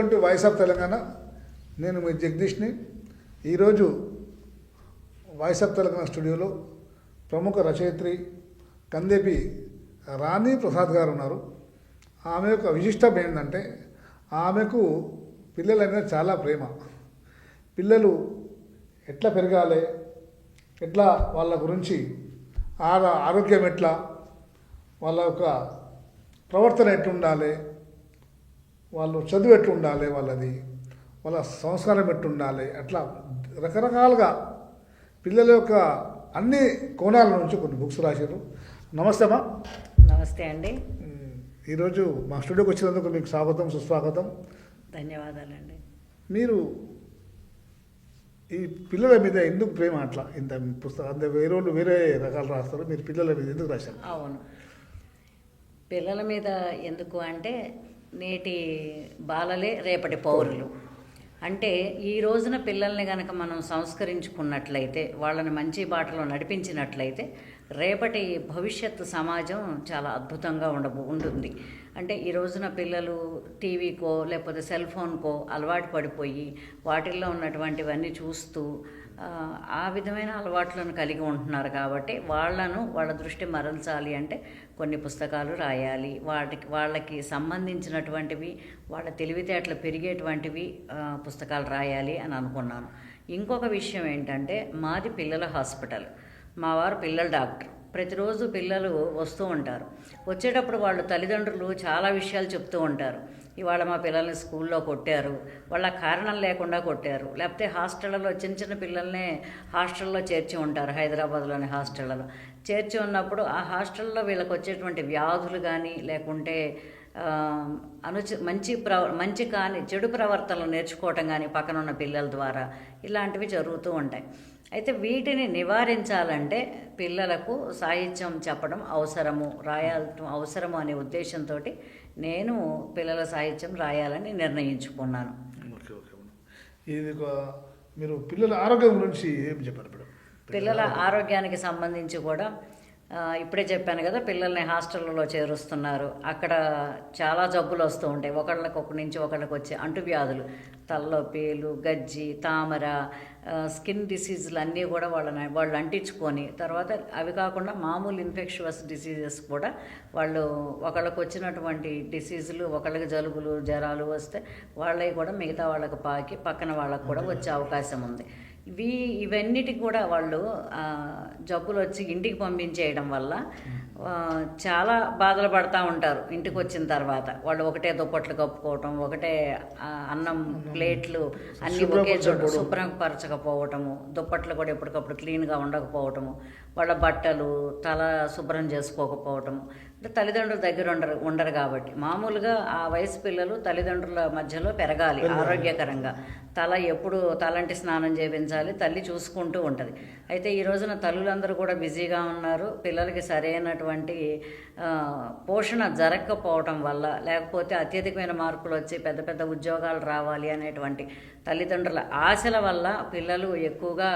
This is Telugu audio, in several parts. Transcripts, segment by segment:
Welcome to voice of Telangana. నేను మీ జగదీష్ని. ఈరోజు వాయిస్ ఆఫ్ తెలంగాణ స్టూడియోలో ప్రముఖ రచయిత్రి కందేపి రాణి ప్రసాద్ గారు ఉన్నారు. ఆమె యొక్క విశిష్టం ఏంటంటే ఆమెకు పిల్లలైన చాలా ప్రేమ. పిల్లలు ఎట్లా పెరగాలి ఎట్లా వాళ్ళ గురించి ఆరోగ్యం ఎట్లా వాళ్ళ యొక్క ప్రవర్తన ఎట్లుండాలి వాళ్ళు చదువు ఎట్లా ఉండాలి వాళ్ళది? వాళ్ళ సంస్కారం ఎట్లా ఉండాలి అట్లా రకరకాలుగా పిల్లల యొక్క అన్ని కోణాల నుంచి కొన్ని బుక్స్ రాశారు నమస్తే అమ్మా. నమస్తే అండి. ఈరోజు మా స్టూడియోకి వచ్చినందుకు మీకు స్వాగతం సుస్వాగతం. ధన్యవాదాలండి. మీరు ఈ పిల్లల మీద ఎందుకు ప్రేమ అట్లా? ఇంత పుస్తకం అంటే వేరే వాళ్ళు వేరే రకాలు రాస్తారు మీరు పిల్లల మీద ఎందుకు రాశారు? అవును. పిల్లల మీద ఎందుకు అంటే నేటి బాలలే రేపటి పౌరులు. అంటే ఈ రోజున పిల్లల్ని కనుక మనం సంస్కరించుకున్నట్లయితే వాళ్ళని మంచి బాటలో నడిపించినట్లయితే రేపటి భవిష్యత్తు సమాజం చాలా అద్భుతంగా ఉండబో ఉంటుంది. అంటే ఈ రోజున పిల్లలు టీవీకో లేకపోతే సెల్ ఫోన్కో అలవాటు పడిపోయి వాటిల్లో ఉన్నటువంటివన్నీ చూస్తూ ఆ, విధమైన అలవాట్లను కలిగి ఉంటున్నారు కాబట్టి వాళ్ళను వాళ్ళ దృష్టి మరల్చాలి అంటే కొన్ని పుస్తకాలు రాయాలి. వాటికి వాళ్ళకి సంబంధించినటువంటివి వాళ్ళ తెలివితేటలు పెరిగేటువంటివి పుస్తకాలు రాయాలి అని అనుకున్నాను. ఇంకొక విషయం ఏంటంటే మాది పిల్లల హాస్పిటల్. మా వారు పిల్లల డాక్టర్. ప్రతిరోజు పిల్లలు వస్తూ ఉంటారు. వచ్చేటప్పుడు వాళ్ళు తల్లిదండ్రులు చాలా విషయాలు చెప్తూ ఉంటారు. ఇవాళ మా పిల్లల్ని స్కూల్లో కొట్టారు. వాళ్ళ కారణం లేకుండా కొట్టారు. లేకపోతే హాస్టళ్ళలో చిన్న చిన్న పిల్లల్ని హాస్టల్లో చేర్చి ఉంటారు. హైదరాబాద్లోని హాస్టళ్ళలో చేర్చి ఉన్నప్పుడు ఆ హాస్టల్లో వీళ్ళకి వచ్చేటువంటి వ్యాధులు కానీ లేకుంటే అనుచి మంచి ప్ర మంచి కానీ చెడు ప్రవర్తనలు నేర్చుకోవటం కానీ పక్కన ఉన్న పిల్లల ద్వారా ఇలాంటివి జరుగుతూ ఉంటాయి. అయితే వీటిని నివారించాలంటే పిల్లలకు సాహిత్యం చెప్పడం అవసరము రాయటం అవసరము అనే ఉద్దేశంతో నేను పిల్లల సాహిత్యం రాయాలని నిర్ణయించుకున్నాను. Okay okay. ఇది మీరు పిల్లల ఆరోగ్యం గురించి ఏం చెప్పారు పిల్లల ఆరోగ్యానికి సంబంధించి కూడా ఇప్పుడే చెప్పాను కదా పిల్లల్ని హాస్టల్లో చేరుస్తున్నారు. అక్కడ చాలా జబ్బులు వస్తూ ఉంటాయి. ఒకళ్ళకి ఒక నుంచి ఒకళ్ళకి వచ్చే అంటువ్యాధులు. తలనొప్పిలు గజ్జి తామర స్కిన్ డిసీజులు అన్నీ కూడా వాళ్ళని వాళ్ళు అంటించుకొని తర్వాత అవి కాకుండా మామూలు ఇన్ఫెక్షువస్ డిసీజెస్ కూడా వాళ్ళు ఒకళ్ళకి వచ్చినటువంటి డిసీజులు ఒకళ్ళకి జలుబులు జ్వరాలు వస్తే వాళ్ళవి కూడా మిగతా వాళ్ళకి పాకి పక్కన వాళ్ళకి కూడా వచ్చే అవకాశం ఉంది. ఇవి ఇవన్నిటికి కూడా వాళ్ళు జబ్బులు వచ్చి ఇంటికి పంపించేయడం వల్ల చాలా బాధలు పడతా ఉంటారు ఇంటికి వచ్చిన తర్వాత. వాళ్ళు ఒకటే దుప్పట్లు కప్పుకోవటం ఒకటే అన్నం ప్లేట్లు అన్ని ఒకే చోట శుభ్రం పరచకపోవటము దుప్పట్లు కూడా ఎప్పటికప్పుడు క్లీన్గా ఉండకపోవటము వాళ్ళ బట్టలు తల శుభ్రం చేసుకోకపోవటము అంటే తల్లిదండ్రుల దగ్గర ఉండరు ఉండరు కాబట్టి. మామూలుగా ఆ వయసు పిల్లలు తల్లిదండ్రుల మధ్యలో పెరగాలి ఆరోగ్యకరంగా. తల ఎప్పుడు తలంటి స్నానం చేయించాలి తల్లి చూసుకుంటూ ఉంటుంది. అయితే ఈ రోజున తల్లులందరూ కూడా బిజీగా ఉన్నారు. పిల్లలకి సరైనటువంటి పోషణ జరగకపోవటం వల్ల లేకపోతే అత్యధికమైన మార్కులు వచ్చి పెద్ద పెద్ద ఉద్యోగాలు రావాలి అనేటువంటి తల్లిదండ్రుల ఆశల వల్ల పిల్లలు ఎక్కువగా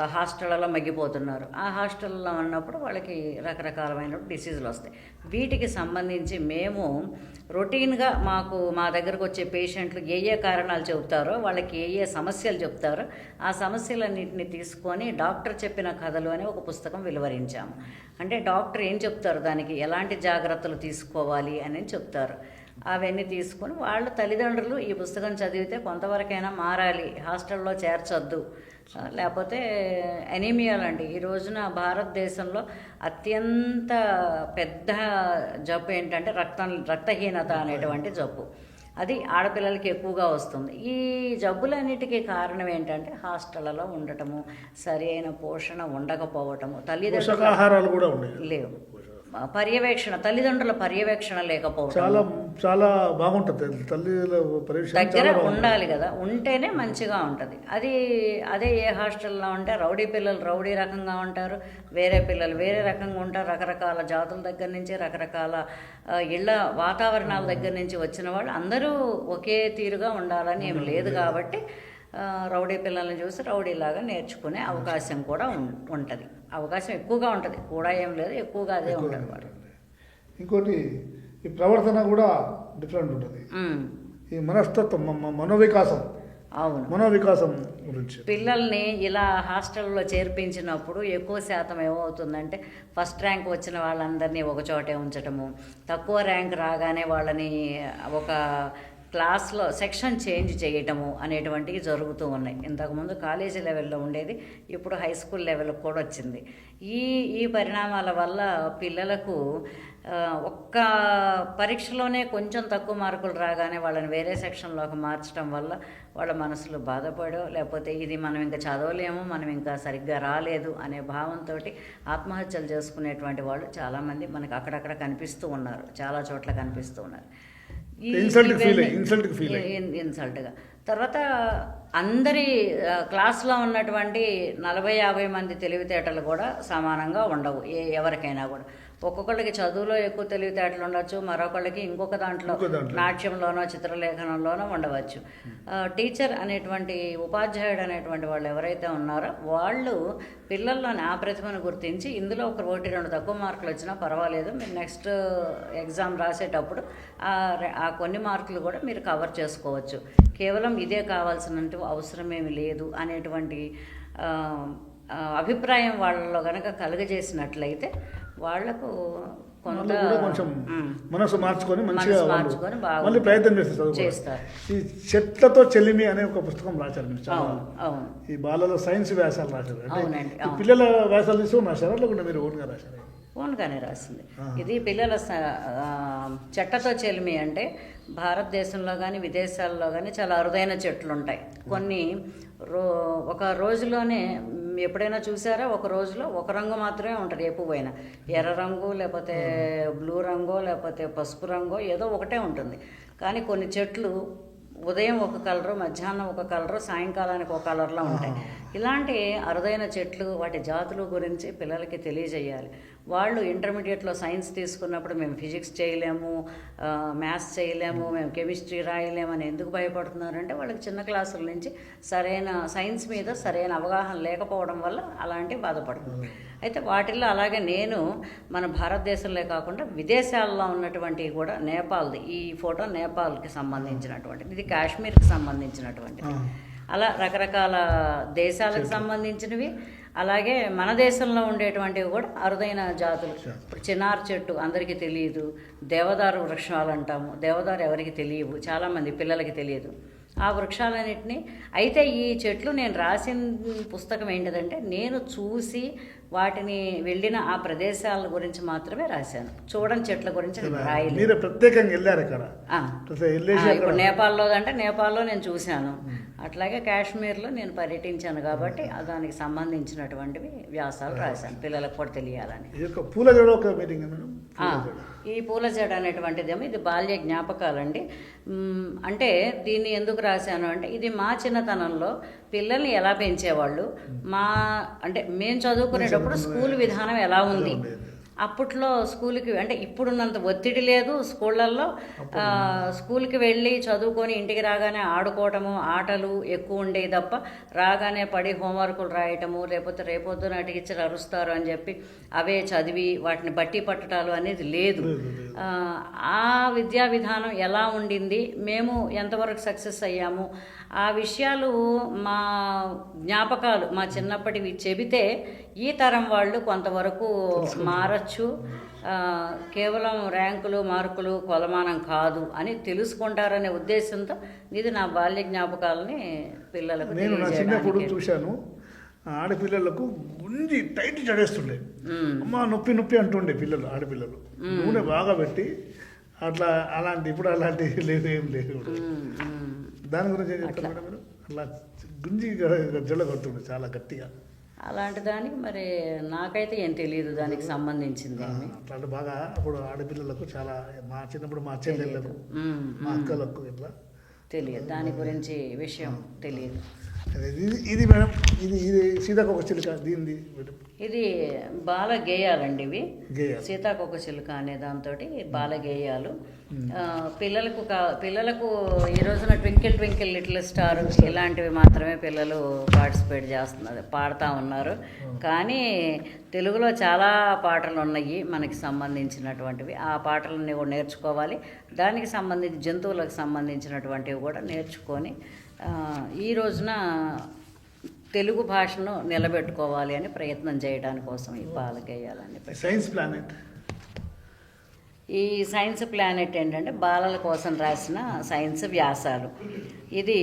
హాస్టళ్ళలో మగ్గిపోతున్నారు. ఆ హాస్టల్లో ఉన్నప్పుడు వాళ్ళకి రకరకాలమైన డిసీజులు వస్తాయి. వీటికి సంబంధించి మేము రొటీన్గా మాకు మా దగ్గరకు వచ్చే పేషెంట్లు ఏ ఏ కారణాలు చెబుతారో వాళ్ళకి ఏ ఏ సమస్యలు చెప్తారో ఆ సమస్యలన్నింటినీ తీసుకొని డాక్టర్ చెప్పిన కథలు అని ఒక పుస్తకం వెలువరించాము. అంటే డాక్టర్ ఏం చెప్తారు? దానికి ఎలాంటి జాగ్రత్తలు తీసుకోవాలి అని చెప్తారు. అవన్నీ తీసుకొని వాళ్ళ తల్లిదండ్రులు ఈ పుస్తకం చదివితే కొంతవరకైనా మారాలి హాస్టల్లో చేర్చొద్దు లేకపోతే ఎనీమియా లాంటి ఈ రోజున భారతదేశంలో అత్యంత పెద్ద జబ్బు ఏంటంటే రక్తం రక్తహీనత అనేటువంటి జబ్బు. అది ఆడపిల్లలకి ఎక్కువగా వస్తుంది. ఈ జబ్బులన్నిటికీ కారణం ఏంటంటే హాస్టళ్ళలో ఉండటము సరి అయిన పోషణ ఉండకపోవటము తల్లిదండ్రుల లేవు. పర్యవేక్షణ తల్లిదండ్రుల పర్యవేక్షణ లేకపోవటం చాలా చాలా బాగుంటుంది. పరీక్ష దగ్గర ఉండాలి కదా. ఉంటేనే మంచిగా ఉంటుంది. అది అదే ఏ హాస్టల్లో ఉంటే రౌడీ పిల్లలు రౌడీ రకంగా ఉంటారు. వేరే పిల్లలు వేరే రకంగా ఉంటారు. రకరకాల జాతుల దగ్గర నుంచి రకరకాల ఇళ్ళ వాతావరణాల దగ్గర నుంచి వచ్చిన వాళ్ళు అందరూ ఒకే తీరుగా ఉండాలని ఏం లేదు కాబట్టి రౌడీ పిల్లల్ని చూసి రౌడీలాగా నేర్చుకునే అవకాశం కూడా ఉంటుంది. అవకాశం ఎక్కువగా ఉంటుంది. కూడా ఏం లేదు ఎక్కువగా అదే ఉంటుంది వాడు. ఇంకోటి ఈ ప్రవర్తన కూడా డిఫరెంట్ ఉంటుంది. ఈ మనస్తత్వం మనోవికాసం. అవును. మనోవికాసం గురించి. పిల్లల్ని ఇలా హాస్టల్లో చేర్పించినప్పుడు ఎక్కువ శాతం ఏమవుతుందంటే ఫస్ట్ ర్యాంక్ వచ్చిన వాళ్ళందరినీ ఒక చోటే ఉంచటము. తక్కువ ర్యాంక్ రాగానే వాళ్ళని ఒక క్లాస్లో సెక్షన్ చేంజ్ చేయటము అనేటువంటివి జరుగుతూ ఉన్నాయి. ఇంతకుముందు కాలేజీ లెవెల్లో ఉండేది ఇప్పుడు హై స్కూల్ లెవెల్కి కూడా వచ్చింది. ఈ ఈ పరిణామాల వల్ల పిల్లలకు ఒక్క పరీక్షలోనే కొంచెం తక్కువ మార్కులు రాగానే వాళ్ళని వేరే సెక్షన్లోకి మార్చడం వల్ల వాళ్ళ మనసులో బాధపడో లేకపోతే ఇది మనం ఇంకా చదవలేము మనం ఇంకా సరిగ్గా రాలేదు అనే భావంతో ఆత్మహత్యలు చేసుకునేటువంటి వాళ్ళు చాలామంది మనకు అక్కడక్కడ కనిపిస్తూ ఉన్నారు చాలా చోట్ల కనిపిస్తూ ఉన్నారు. ఇన్సల్ట్గా తర్వాత అందరి క్లాస్లో ఉన్నటువంటి నలభై యాభై మంది తెలివితేటలు కూడా సమానంగా ఉండవు ఏ ఎవరికైనా కూడా. ఒక్కొక్కళ్ళకి చదువులో ఎక్కువ తెలివితేటలు ఉండొచ్చు మరొకళ్ళకి ఇంకొక దాంట్లో. నాట్యంలోనో చిత్రలేఖనంలోనో ఉండవచ్చు. టీచర్ అనేటువంటి ఉపాధ్యాయుడు అనేటువంటి వాళ్ళు ఎవరైతే ఉన్నారో వాళ్ళు పిల్లల్లోని ఆ ప్రతిభను గుర్తించి ఇందులో ఒక ఒకటి రెండు తక్కువ మార్కులు వచ్చినా పర్వాలేదు. మీరు నెక్స్ట్ ఎగ్జామ్ రాసేటప్పుడు ఆ కొన్ని మార్కులు కూడా మీరు కవర్ చేసుకోవచ్చు. కేవలం ఇదే కావాల్సినంత అవసరమేమి లేదు అనేటువంటి అభిప్రాయం వాళ్ళలో కనుక కలుగజేసినట్లయితే వాళ్ళకు కొంత కొంచెం. మనసు మార్చుకొని మంచిగా మార్చుకొని. మళ్ళీ ప్రయత్నం చేస్తారు చేస్తారు. ఈ చెట్లతో చెల్లిమి అనే ఒక పుస్తకం రాశారు మీరు చాలా అవును ఈ బాలలో సైన్స్ వ్యాసాలు రాశారు అంటే. పిల్లల వ్యాసాలు తీసుకొని రాశారా లేకుంటే మీరు ఓన్గా రాశారా ఓన్గానే రాసింది. ఇది పిల్లల చెట్టతో చెలిమి అంటే భారతదేశంలో కానీ విదేశాల్లో కానీ చాలా అరుదైన చెట్లు ఉంటాయి కొన్ని రో ఒక రోజులోనే ఎప్పుడైనా చూసారా? ఒక రోజులో ఒక రంగు మాత్రమే ఉంటుంది ఎప్పు పోయిన. ఎర్ర రంగు లేకపోతే బ్లూ రంగు లేకపోతే పసుపు రంగు ఏదో ఒకటే ఉంటుంది. కానీ కొన్ని చెట్లు ఉదయం ఒక కలరు మధ్యాహ్నం ఒక కలరు సాయంకాలానికి ఒక కలర్లో ఉంటాయి. ఇలాంటి అరుదైన చెట్లు వాటి జాతుల గురించి పిల్లలకి తెలియజేయాలి. వాళ్ళు ఇంటర్మీడియట్లో సైన్స్ తీసుకున్నప్పుడు మేము ఫిజిక్స్ చేయలేము మ్యాథ్స్ చేయలేము మేము కెమిస్ట్రీ రాయలేము అని ఎందుకు భయపడుతున్నారంటే వాళ్ళకి చిన్న క్లాసుల నుంచి సరైన సైన్స్ మీద సరైన అవగాహన లేకపోవడం వల్ల అలాంటివి బాధపడుతుంది అయితే వాటిల్లో అలాగే నేను మన భారతదేశంలో కాకుండా విదేశాల్లో ఉన్నటువంటివి కూడా నేపాల్ది ఈ ఫోటో నేపాల్కి సంబంధించినటువంటిది ఇది కాశ్మీర్కి సంబంధించినటువంటిది. అలా రకరకాల దేశాలకు సంబంధించినవి. అలాగే మన దేశంలో ఉండేటువంటివి కూడా అరుదైన జాతులు. ఇప్పుడు చిన్నార్ చెట్టు అందరికీ తెలియదు. దేవదారు వృక్షాలు అంటాము. దేవదారు ఎవరికి తెలియవు? చాలామంది పిల్లలకి తెలియదు. ఆ వృక్షాలన్నింటినీ. అయితే ఈ చెట్లు నేను రాసిన పుస్తకం ఏంటిదంటే నేను చూసి వాటిని వెళ్ళిన ఆ ప్రదేశాల గురించి మాత్రమే రాశాను. చూడని చెట్ల గురించి రాయలేదు. మీరు ప్రత్యేకంగా వెళ్ళారు ఇప్పుడు నేపాల్లో అంటే నేపాల్లో నేను చూశాను. అట్లాగే కాశ్మీర్లో నేను పర్యటించాను కాబట్టి దానికి సంబంధించినటువంటివి వ్యాసాలు రాశాను పిల్లలకు కూడా తెలియాలని. పూల ఒక మీటింగ్ మేడం? ఈ పూల జడ అనేటువంటిదేమో ఇది బాల్య జ్ఞాపకాలండి. అంటే దీన్ని ఎందుకు రాశాను అంటే ఇది మా చిన్నతనంలో పిల్లల్ని ఎలా పెంచేవాళ్ళు? మా అంటే మేము చదువుకునేటప్పుడు స్కూల్ విధానం ఎలా ఉంది? అప్పట్లో స్కూల్కి అంటే ఇప్పుడున్నంత ఒత్తిడి లేదు స్కూళ్ళల్లో. స్కూల్కి వెళ్ళి చదువుకొని ఇంటికి రాగానే ఆడుకోవటము ఆటలు ఎక్కువ ఉండేవి తప్ప రాగానే పడి హోంవర్కులు రాయటము లేకపోతే రేపొద్దున టీచర్ అరుస్తారు అని చెప్పి అవే చదివి వాటిని బట్టి పట్టడాలు అనేది లేదు. ఆ విద్యా విధానం ఎలా ఉండింది? మేము ఎంతవరకు సక్సెస్ అయ్యాము? ఆ విషయాలు మా జ్ఞాపకాలు మా చిన్నప్పటివి చెబితే ఈ తరం వాళ్ళు కొంతవరకు మారచ్చు. కేవలం ర్యాంకులు మార్కులు కొలమానం కాదు అని తెలుసుకుంటారనే ఉద్దేశంతో ఇది నా బాల్య జ్ఞాపకాలని పిల్లలకు నేను నా చిన్నప్పుడు చూశాను. ఆడపిల్లలకు గుంజి టైట్ చడేస్తుండే. మ్మ్. అమ్మ నొప్పి నొప్పి అంటుండే పిల్లలు ఆడపిల్లలు. నూనె బాగా పెట్టి అట్లా అలాంటి ఇప్పుడు అలాంటి లేదు ఏం లేదు. దాని గురించి చెప్తారు మీరు? అలా గుంజి జల్ల కొడుతుండే చాలా గట్టిగా. అలాంటి దానికి మరి నాకైతే ఏం తెలియదు దానికి సంబంధించింది అట్లాంటి బాగా అప్పుడు ఆడపిల్లలకు చాలా మా చిన్నప్పుడు మా చెల్లెళ్ళకు మా అక్కలకు ఇట్లా. తెలియదు. దాని గురించి విషయం తెలియదు. ఇది ఇది మేడం ఇది ఇది సీతాకోక చిలుక దీనిది మేడం. ఇది బాల గేయాలండి ఇవి. సీతాకొక చిలుక అనే దాంతో బాల గేయాలు పిల్లలకు కా పిల్లలకు ఈ రోజున ట్వింకిల్ ట్వింకిల్ లిటిల్ స్టార్ ఇలాంటివి మాత్రమే పిల్లలు పార్టిసిపేట్ చేస్తున్నారు పాడుతూ ఉన్నారు. కానీ తెలుగులో చాలా పాటలు ఉన్నాయి మనకి సంబంధించినటువంటివి. ఆ పాటలన్నీ కూడా నేర్చుకోవాలి. దానికి సంబంధించి జంతువులకు సంబంధించినటువంటివి కూడా నేర్చుకొని ఈ రోజున తెలుగు భాషను నిలబెట్టుకోవాలి అని ప్రయత్నం చేయడానికి కోసం ఈ పెట్టారు. సైన్స్ ప్లానెట్ ఈ సైన్స్ ప్లానెట్ ఏంటంటే బాలల కోసం రాసిన సైన్స్ వ్యాసాలు ఇది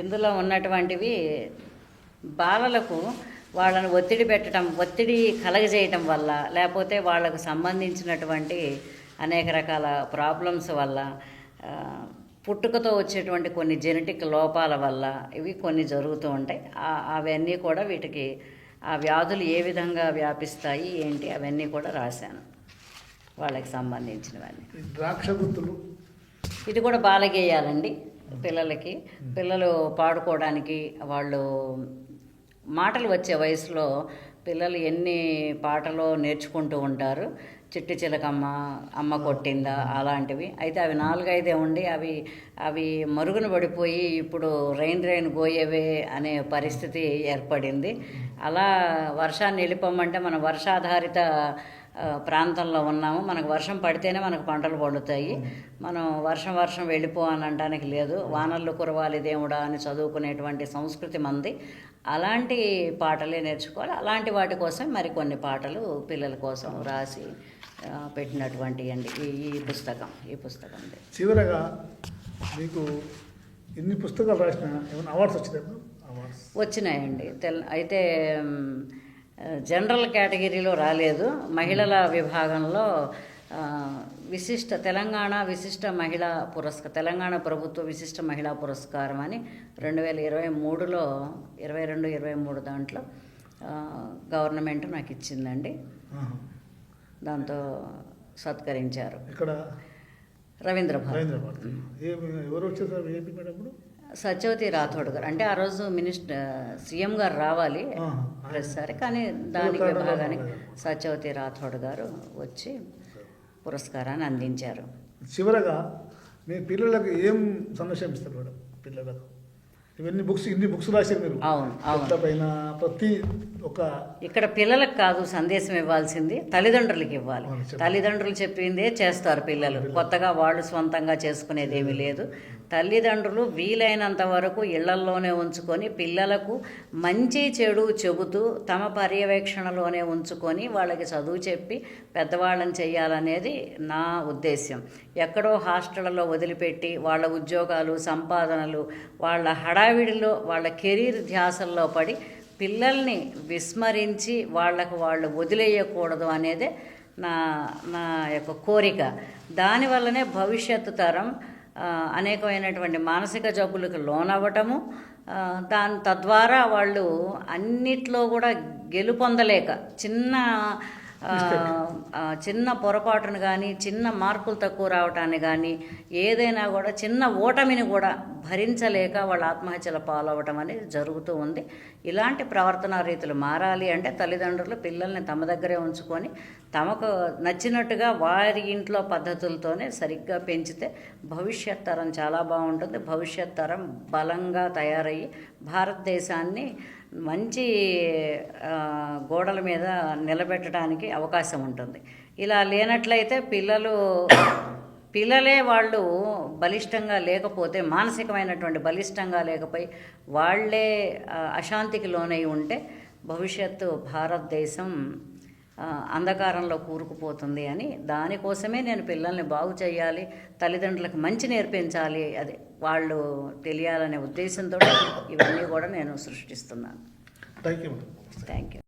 ఇందులో ఉన్నటువంటివి బాలలకు వాళ్ళని ఒత్తిడి పెట్టడం ఒత్తిడి కలగజేయటం వల్ల లేకపోతే వాళ్ళకు సంబంధించినటువంటి అనేక రకాల ప్రాబ్లమ్స్ వల్ల పుట్టుకతో వచ్చేటువంటి కొన్ని జెనెటిక్ లోపాల వల్ల ఇవి కొన్ని జరుగుతూ ఉంటాయి. అవన్నీ కూడా వీటికి ఆ వ్యాధులు ఏ విధంగా వ్యాపిస్తాయి ఏంటి అవన్నీ కూడా రాశాను. వాళ్ళకి సంబంధించినవన్నీ. ద్రాక్ష గుర్తులు ఇది కూడా బాలగేయాలండి పిల్లలకి. పిల్లలు పాడుకోవడానికి వాళ్ళు మాటలు వచ్చే వయసులో పిల్లలు ఎన్ని పాటలు నేర్చుకుంటూ ఉంటారు చిట్టి చిలకమ్మ అమ్మ కొట్టిందా అలాంటివి. అయితే అవి నాలుగైదే ఉండి అవి అవి మరుగున పడిపోయి ఇప్పుడు రైన్ రైన్ గోయేవే అనే పరిస్థితి ఏర్పడింది. అలా వర్షాన్ని వెళ్ళిపోమంటే మన వర్షాధారిత ప్రాంతంలో ఉన్నాము. మనకు వర్షం పడితేనే మనకు పంటలు పండుతాయి. మనం వర్షం వర్షం వెళ్ళిపో అని అనడానికి లేదు. వానల్లో కురవాలి దేవుడా అని చదువుకునేటువంటి సంస్కృతి మంది. అలాంటి పాటలే నేర్చుకోవాలి. అలాంటి వాటి కోసం మరికొన్ని పాటలు పిల్లల కోసం రాసి పెట్టినటువంటి అండి ఈ ఈ పుస్తకం ఈ పుస్తకం చివరగా మీకు ఇన్ని పుస్తకాలు రాసిన ఏమైనా అవార్డ్స్ వచ్చినాయి వచ్చినాయండి. తెల్ అయితే జనరల్ కేటగిరీలో రాలేదు. మహిళల విభాగంలో విశిష్ట తెలంగాణ విశిష్ట మహిళా పురస్కారం తెలంగాణ ప్రభుత్వ విశిష్ట మహిళా పురస్కారం అని రెండు వేల ఇరవై మూడులో ఇరవై రెండు ఇరవై మూడు దాంట్లో గవర్నమెంట్ నాకు ఇచ్చిందండి దాంతో సత్కరించారు. ఇక్కడ రవీంద్ర భారతి సత్యవతి రాథోడ్ గారు. అంటే ఆ రోజు మినిస్టర్ సీఎం గారు రావాలి. ప్రతిసారి కానీ దానికి కారణాలు విభాగానికి. సత్యవతి రాథోడ్ గారు వచ్చి పురస్కారాన్ని అందించారు. చివరగా మీ పిల్లలకు ఏం సందేశం ఇస్తారు మేడం? పిల్లలకు? ఇవన్నీ బుక్స్ ఇన్ని బుక్స్ రాశారు మీరు. అవును, పైన ప్రతి ఒక ఇక్కడ పిల్లలకు కాదు సందేశం ఇవ్వాల్సింది తల్లిదండ్రులకి ఇవ్వాలి. తల్లిదండ్రులు చెప్పిందే చేస్తారు పిల్లలు. కొత్తగా వాళ్ళు స్వంతంగా చేసుకునేది ఏమీ లేదు. తల్లిదండ్రులు వీలైనంత వరకు ఇళ్ళల్లోనే ఉంచుకొని పిల్లలకు మంచి చెడు చెబుతూ తమ పర్యవేక్షణలోనే ఉంచుకొని వాళ్ళకి చదువు చెప్పి పెద్దవాళ్ళని చేయాలనేది నా ఉద్దేశ్యం. ఎక్కడో హాస్టళ్ళలో వదిలిపెట్టి వాళ్ళ ఉద్యోగాలు సంపాదనలు వాళ్ళ హడావిడిలో వాళ్ళ కెరీర్ ధ్యాసల్లో పడి పిల్లల్ని విస్మరించి వాళ్ళకు వాళ్ళు వదిలేయకూడదు అనేదే నా నా యొక్క కోరిక. దానివల్లనే భవిష్యత్తు తరం అనేకమైనటువంటి మానసిక జబ్బులకు లోనవ్వటము దాని తద్వారా వాళ్ళు అన్నిట్లో కూడా గెలుపొందలేక చిన్న చిన్న పొరపాటును కానీ చిన్న మార్కులు తక్కువ రావటాన్ని కానీ ఏదైనా కూడా చిన్న ఓటమిని కూడా భరించలేక వాళ్ళ ఆత్మహత్యల పాలవటం అనేది జరుగుతూ ఉంది. ఇలాంటి ప్రవర్తన రీతులు మారాలి అంటే తల్లిదండ్రులు పిల్లల్ని తమ దగ్గరే ఉంచుకొని తమకు నచ్చినట్టుగా వారి ఇంట్లో పద్ధతులతోనే సరిగ్గా పెంచితే భవిష్యత్ తరం చాలా బాగుంటుంది. భవిష్యత్ తరం బలంగా తయారయ్యి భారతదేశాన్ని మంచి గోడల మీద నిలబెట్టడానికి అవకాశం ఉంటుంది. ఇలా లేనట్లయితే పిల్లలు పిల్లలే వాళ్ళు బలిష్టంగా లేకపోతే మానసికమైనటువంటి బలిష్టంగా లేకపోయి వాళ్ళే అశాంతికి లోనై ఉంటే భవిష్యత్తు భారతదేశం అంధకారంలో కూరుకుపోతుంది అని దానికోసమే నేను పిల్లల్ని బాగు చేయాలి తల్లిదండ్రులకు మంచి నేర్పించాలి అది వాళ్ళు తెలియాలనే ఉద్దేశంతో ఇవన్నీ కూడా నేను సృష్టిస్తున్నాను. Thank you madam thank you